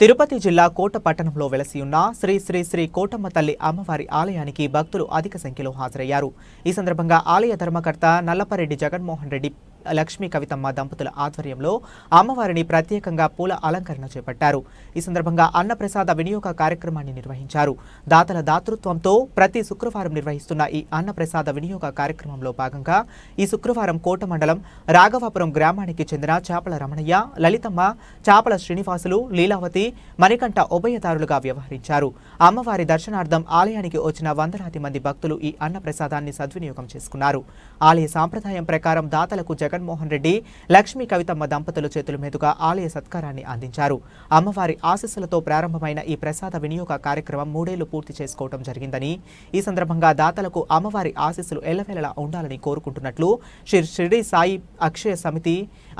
తిరుపతి జిల్లా కోట పట్టణంలో వెలసియున్న శ్రీ శ్రీ శ్రీ కోటమ్మ తల్లి అమ్మవారి ఆలయానికి భక్తులు అధిక సంఖ్యలో హాజరయ్యారు. ఈ సందర్భంగా ఆలయ ధర్మకర్త నల్లపరెడ్డి జగన్మోహన్ రెడ్డి లక్ష్మీ కవితమ్మ దంపతుల ఆధ్వర్యంలో అమ్మవారిని ప్రత్యేకంగా పూల అలంకరణ చేపట్టారు. ఈ సందర్భంగా అన్నప్రసాద వినియోగ కార్యక్రమాన్ని నిర్వహించారు. దాతల దాతృత్వంతో ప్రతి శుక్రవారం నిర్వహిస్తున్న ఈ అన్నప్రసాద వినియోగ కార్యక్రమంలో భాగంగా ఈ శుక్రవారం కోట మండలం రాఘవాపురం గ్రామానికి చెందిన చేపల రమణయ్య లలితమ్మ చేపల శ్రీనివాసులు లీలావతి మణికంఠ ఉభయదారులుగా వ్యవహరించారు. అమ్మవారి దర్శనార్థం ఆలయానికి వచ్చిన వందలాది మంది భక్తులు ఈ అన్నప్రసాదాన్ని సద్వినియోగం చేసుకున్నారు. ఆలయ సాంప్రదాయం ప్రకారం దాతలకు జగన్మోహన్ రెడ్డి లక్ష్మీ కవితమ్మ దంపతుల చేతుల మీదుగా ఆలయ సత్కారాన్ని అందించారు. అమ్మవారి ఆశీస్సులతో ప్రారంభమైన ఈ ప్రసాద వినియోగ కార్యక్రమం మూడేళ్ళు పూర్తి చేసుకోవడం జరిగిందని ఈ సందర్భంగా దాతలకు అమ్మవారి ఆశీస్సులు ఎల్లవేళలా ఉండాలని కోరుకుంటున్నట్లు శ్రీ షిరిడి సాయి అక్షయ సమితి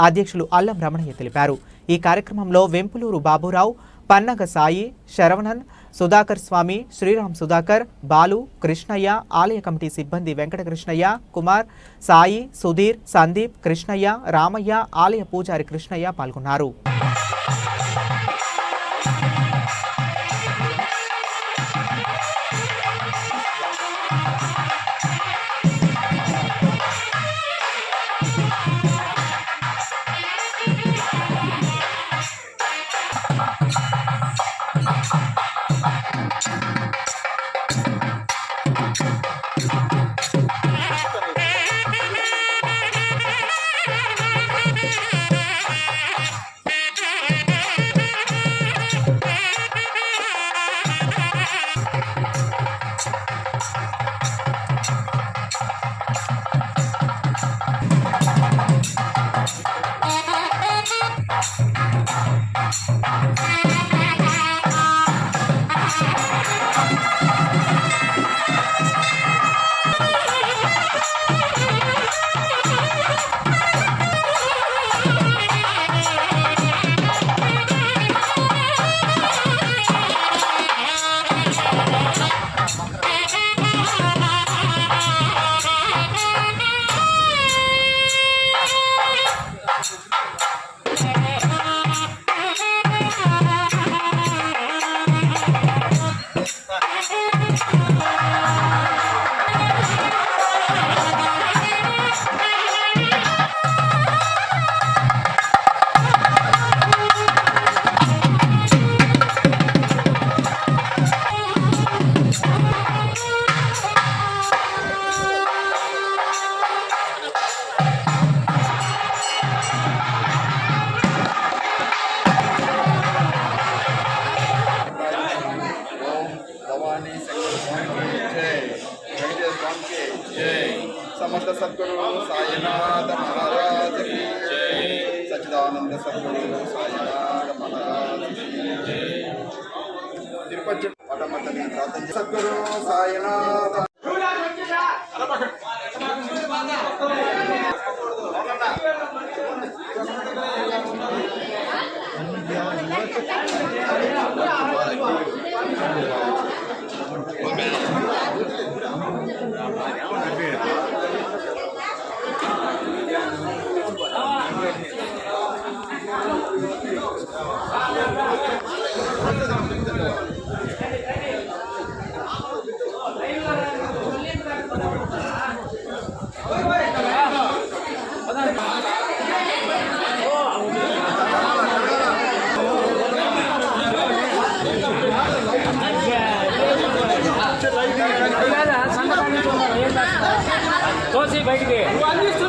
అధ్యక్షులు అల్లం రమణయ్య తెలిపారు. ఈ కార్యక్రమంలో వెంపులూరు బాబురావు పన్నగ సాయి శరవణన్ సుధాకర్ స్వామి శ్రీరామ్ సుధాకర్ బాలు కృష్ణయ్య ఆలయ కమిటీ సిబ్బంది వెంకటకృష్ణయ్య కుమార్ సాయి సుధీర్ సందీప్ కృష్ణయ్య రామయ్య ఆలయ పూజారి కృష్ణయ్య పాల్గొన్నారు. సమర్థ సద్గురు సాయినాథ మహారాజ్ సచిదానంద సద్గురు సాయినాథ మహారాజ్ తిరుపతి పటమతని సద్గురు సాయినాథ తోసి బయటికి శ్రీ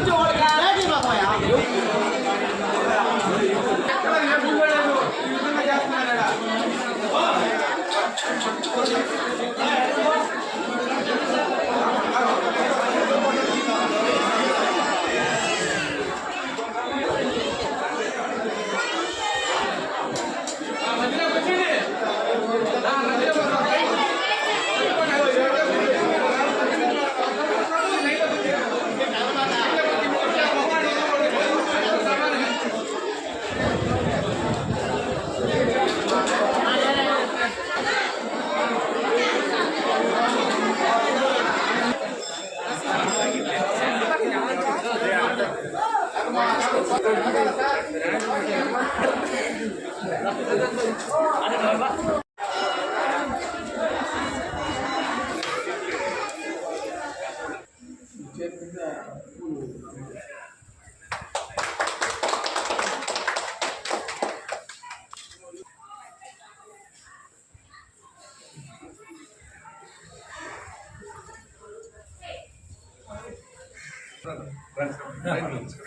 Yeah.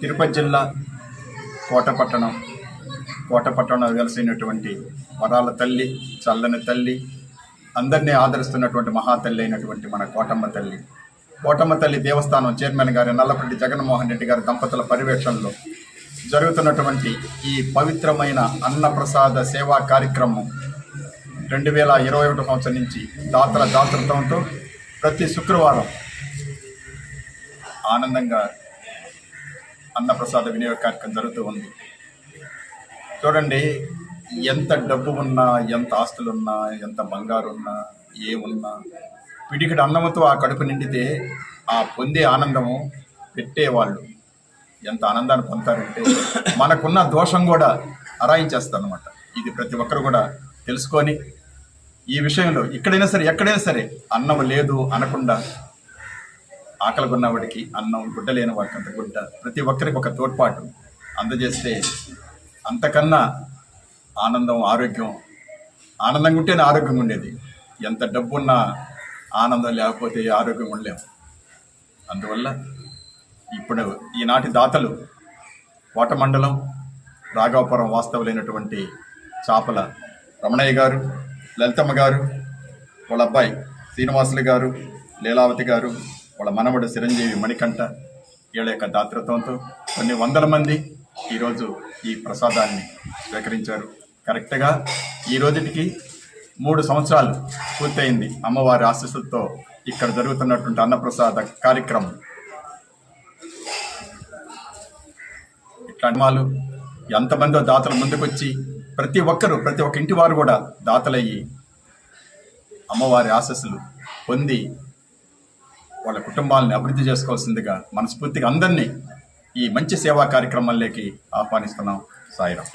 తిరుపతి జిల్లా కోటపట్టణం. కోటపట్టణంలో వెలసైనటువంటి వరాల తల్లి చల్లని తల్లి అందరినీ ఆదరిస్తున్నటువంటి మహాతల్లి అయినటువంటి మన కోటమ్మ తల్లి. కోటమ్మ తల్లి దేవస్థానం చైర్మన్ గారి నల్లపల్లి జగన్మోహన్ రెడ్డి గారి దంపతుల పర్యవేక్షణలో జరుగుతున్నటువంటి ఈ పవిత్రమైన అన్నప్రసాద సేవా కార్యక్రమం రెండు వేల ఇరవై ఒకటి సంవత్సరం నుంచి దాతల దాతృత్వంతో ప్రతి శుక్రవారం ఆనందంగా అన్నప్రసాద వినియోగ కార్యక్రమం జరుగుతూ ఉంది. చూడండి ఎంత డబ్బు ఉన్నా ఎంత ఆస్తులున్నా ఎంత బంగారు ఉన్నా ఏమున్నా పిడికిడి అన్నముతో ఆ కడుపు నిండితే ఆ పొందే ఆనందము పెట్టేవాళ్ళు. ఎంత ఆనందాన్ని పొందుతారంటే మనకున్న దోషం కూడా అరాయించేస్తారు అనమాట ఇది ప్రతి ఒక్కరు కూడా తెలుసుకొని ఈ విషయంలో ఎక్కడైనా సరే ఎక్కడైనా సరే అన్నం లేదు అనకుండా ఆకలి కొన్నవాడికి అన్నం గుడ్డ లేని వాడికి అంత గుడ్డ. ప్రతి ఒక్కరికి ఒక తోడ్పాటు అందజేస్తే అంతకన్నా ఆనందం ఆరోగ్యం ఆనందంగా ఉంటేనే ఆరోగ్యం ఉండేది. ఎంత డబ్బు ఉన్నా ఆనందం లేకపోతే ఆరోగ్యం ఉండలేము అందువల్ల ఇప్పుడు ఈనాటి దాతలు కోట మండలం రాఘవపురం వాస్తవులైనటువంటి చాపల రమణయ్య గారు లలితమ్మ గారు వాళ్ళ అబ్బాయి శ్రీనివాసులు గారు లీలావతి గారు వాళ్ళ మనవడు చిరంజీవి మణికంఠ వీళ్ళ యొక్క దాతృత్వంతో కొన్ని వందల మంది ఈరోజు ఈ ప్రసాదాన్ని స్వీకరించారు. కరెక్ట్గా ఈ రోజుటికి మూడు సంవత్సరాలు పూర్తయింది అమ్మవారి ఆశీస్సులతో ఇక్కడ జరుగుతున్నటువంటి అన్నప్రసాద కార్యక్రమం. ఇట్లా ఎంతమందో దాతలు ముందుకొచ్చి ప్రతి ఒక్కరూ ప్రతి ఒక్క ఇంటి వారు కూడా దాతలయ్యి అమ్మవారి ఆశస్సులు పొంది వాళ్ళ కుటుంబాలను అభివృద్ధి చేసుకోవాల్సిందిగా మనస్ఫూర్తిగా అందరినీ ఈ మంచి సేవా కార్యక్రమాల్లోకి ఆహ్వానిస్తున్నాం సాయిరాం